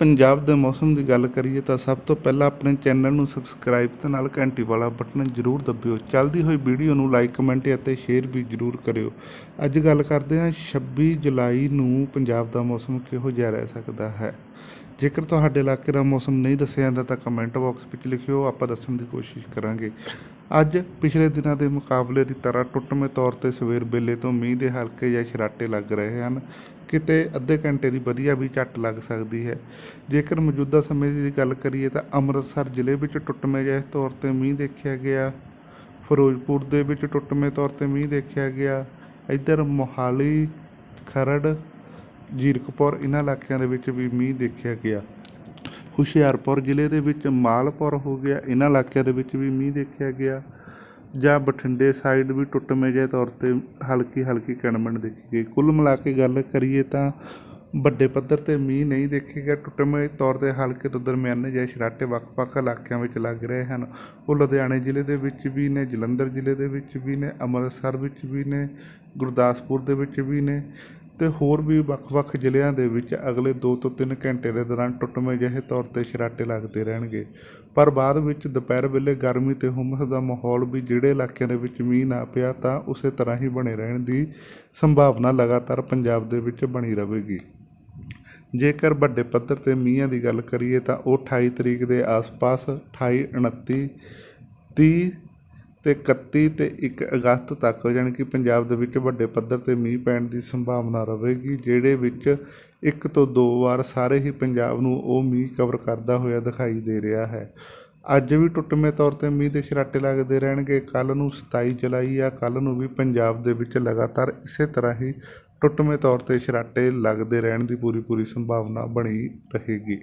ਪੰਜਾਬ ਦੇ ਮੌਸਮ ਦੀ ਗੱਲ ਕਰੀਏ ਤਾਂ ਸਭ ਤੋਂ ਪਹਿਲਾਂ ਆਪਣੇ ਚੈਨਲ ਨੂੰ ਸਬਸਕ੍ਰਾਈਬ ਤੇ ਨਾਲ ਘੰਟੀ ਵਾਲਾ ਬਟਨ ਜ਼ਰੂਰ ਦਬਿਓ। ਚੱਲਦੀ ਹੋਈ ਵੀਡੀਓ ਨੂੰ ਲਾਈਕ, ਕਮੈਂਟ ਅਤੇ ਸ਼ੇਅਰ ਵੀ ਜ਼ਰੂਰ ਕਰਿਓ। ਅੱਜ ਗੱਲ ਕਰਦੇ ਹਾਂ 26 ਜੁਲਾਈ ਨੂੰ ਪੰਜਾਬ ਦਾ ਮੌਸਮ ਕਿਹੋ ਜਿਹਾ ਰਹਿ ਸਕਦਾ ਹੈ। ਜੇਕਰ ਤੁਹਾਡੇ ਇਲਾਕੇ ਦਾ ਮੌਸਮ ਨਹੀਂ ਦੱਸਿਆ ਜਾਂਦਾ ਤਾਂ ਕਮੈਂਟ ਬਾਕਸ ਵਿੱਚ ਲਿਖਿਓ, ਆਪਾਂ ਦੱਸਣ ਦੀ ਕੋਸ਼ਿਸ਼ ਕਰਾਂਗੇ। ਅੱਜ ਪਿਛਲੇ ਦਿਨਾਂ ਦੇ ਮੁਕਾਬਲੇ ਦੀ ਤਰ੍ਹਾਂ ਟੁੱਟਵੇਂ ਤੌਰ ਤੇ ਸਵੇਰ ਵੇਲੇ ਤੋਂ ਮੀਂਹ ਦੇ ਹਲਕੇ ਜਾਂ ਛਰਾਟੇ ਲੱਗ ਰਹੇ ਹਨ। ਕਿਤੇ ਅੱਧੇ ਘੰਟੇ ਦੀ ਵਧੀਆ ਵੀ ਝੱਟ ਲੱਗ ਸਕਦੀ ਹੈ। ਜੇਕਰ ਮੌਜੂਦਾ ਸਮੇਂ ਦੀ ਗੱਲ ਕਰੀਏ ਤਾਂ ਅੰਮ੍ਰਿਤਸਰ ਜ਼ਿਲ੍ਹੇ ਵਿੱਚ ਟੁੱਟਵੇਂ ਜਿਹੇ ਤੌਰ ਤੇ ਮੀਂਹ ਦੇਖਿਆ ਗਿਆ। ਫਿਰੋਜ਼ਪੁਰ ਦੇ ਵਿੱਚ ਟੁੱਟਵੇਂ ਤੌਰ ਤੇ ਮੀਂਹ ਦੇਖਿਆ ਗਿਆ। ਇੱਧਰ ਮੋਹਾਲੀ, ਖਰੜ, ਜੀਰਕਪੁਰ ਇਹਨਾਂ ਇਲਾਕਿਆਂ ਦੇ ਵਿੱਚ ਵੀ ਮੀਂਹ ਦੇਖਿਆ ਗਿਆ। ਹੁਸ਼ਿਆਰਪੁਰ ਜ਼ਿਲ੍ਹੇ ਦੇ ਵਿੱਚ ਮਾਲਪੁਰ ਹੋ ਗਿਆ, ਇਹਨਾਂ ਇਲਾਕਿਆਂ ਦੇ ਵਿੱਚ ਵੀ ਮੀਂਹ ਦੇਖਿਆ ਗਿਆ ਜਾਂ ਬਠਿੰਡੇ ਸਾਈਡ ਵੀ ਟੁੱਟਵੇਂ ਜਿਹੇ ਤੌਰ ਤੇ ਹਲਕੀ ਹਲਕੀ ਕਣਮਣ ਦੇਖੀ ਗਈ। ਕੁੱਲ ਮਿਲਾ ਕੇ ਗੱਲ ਕਰੀਏ ਤਾਂ ਵੱਡੇ ਪੱਧਰ ਤੇ ਮੀਂਹ ਨਹੀਂ ਦੇਖੇਗਾ ਟੁੱਟਵੇਂ ਤੌਰ ਤੇ ਹਲਕੇ ਤੋਂ ਦਰਮਿਆਨੇ ਜਿਹੇ ਛਰਾਟੇ ਵੱਖ-ਵੱਖ ਇਲਾਕਿਆਂ ਵਿੱਚ ਲੱਗ ਰਹੇ ਹਨ। ਉਹ ਲੁਧਿਆਣੇ ਜ਼ਿਲ੍ਹੇ ਦੇ ਵਿੱਚ ਵੀ ਨੇ, ਜਲੰਧਰ ਜ਼ਿਲ੍ਹੇ ਦੇ ਵਿੱਚ ਵੀ ਨੇ, ਅੰਮ੍ਰਿਤਸਰ ਵਿੱਚ ਵੀ ਨੇ, ਗੁਰਦਾਸਪੁਰ ਦੇ ਵਿੱਚ ਵੀ ਨੇ ਤੇ ਹੋਰ ਵੀ ਵੱਖ-ਵੱਖ ਜ਼ਿਲ੍ਹਿਆਂ ਦੇ ਵਿੱਚ ਅਗਲੇ 2 ਤੋਂ 3 ਘੰਟੇ ਦੇ ਦੌਰਾਨ ਟੁੱਟਵੇਂ ਜਿਹੇ ਤੌਰ ਤੇ ਛਰਾਟੇ ਲੱਗਦੇ ਰਹਿਣਗੇ। ਪਰ ਬਾਅਦ ਵਿੱਚ ਦੁਪਹਿਰ ਵੇਲੇ ਗਰਮੀ ਤੇ ਹੁੰਮਸ ਦਾ ਮਾਹੌਲ ਵੀ ਜਿਹੜੇ ਇਲਾਕਿਆਂ ਦੇ ਵਿੱਚ ਮੀਂਹ ਨਾ ਪਿਆ ਤਾਂ ਉਸੇ ਤਰ੍ਹਾਂ ਹੀ ਬਣੇ ਰਹਿਣ ਦੀ ਸੰਭਾਵਨਾ ਲਗਾਤਾਰ ਪੰਜਾਬ ਦੇ ਵਿੱਚ ਬਣੀ ਰਹੇਗੀ। ਜੇਕਰ ਵੱਡੇ ਪੱਧਰ ਤੇ ਮੀਂਹਾਂ ਦੀ ਗੱਲ ਕਰੀਏ ਤਾਂ ਉਹ 28 ਤਰੀਕ ਦੇ ਆਸ-ਪਾਸ 28 29 30 ਤੇ 31 ਤੇ 1 ਅਗਸਤ ਤੱਕ, ਜਾਣੀ ਕਿ ਪੰਜਾਬ ਦੇ ਵਿੱਚ ਵੱਡੇ ਪੱਧਰ ਤੇ ਮੀਂਹ ਪੈਣ ਦੀ ਸੰਭਾਵਨਾ ਰਹੇਗੀ, ਜਿਹੜੇ ਵਿੱਚ ਇੱਕ ਤੋਂ ਦੋ ਵਾਰ ਸਾਰੇ ਹੀ ਪੰਜਾਬ ਨੂੰ ਉਹ ਮੀਂਹ ਕਵਰ ਕਰਦਾ ਹੋਇਆ ਦਿਖਾਈ ਦੇ ਰਿਹਾ ਹੈ। ਅੱਜ ਵੀ ਟੁੱਟਵੇਂ ਤੌਰ ਤੇ ਮੀਂਹ ਦੇ ਛਰਾਟੇ ਲੱਗਦੇ ਰਹਿਣਗੇ। ਕੱਲ ਨੂੰ 27 ਜੁਲਾਈ ਆ ਕੱਲ ਨੂੰ ਵੀ ਪੰਜਾਬ ਦੇ ਵਿੱਚ ਲਗਾਤਾਰ ਇਸੇ ਤਰ੍ਹਾਂ ਹੀ ਟੁੱਟਵੇਂ ਤੌਰ ਤੇ ਛਰਾਟੇ ਲੱਗਦੇ ਰਹਿਣ ਦੀ ਪੂਰੀ ਪੂਰੀ ਸੰਭਾਵਨਾ ਬਣੀ ਰਹੇਗੀ।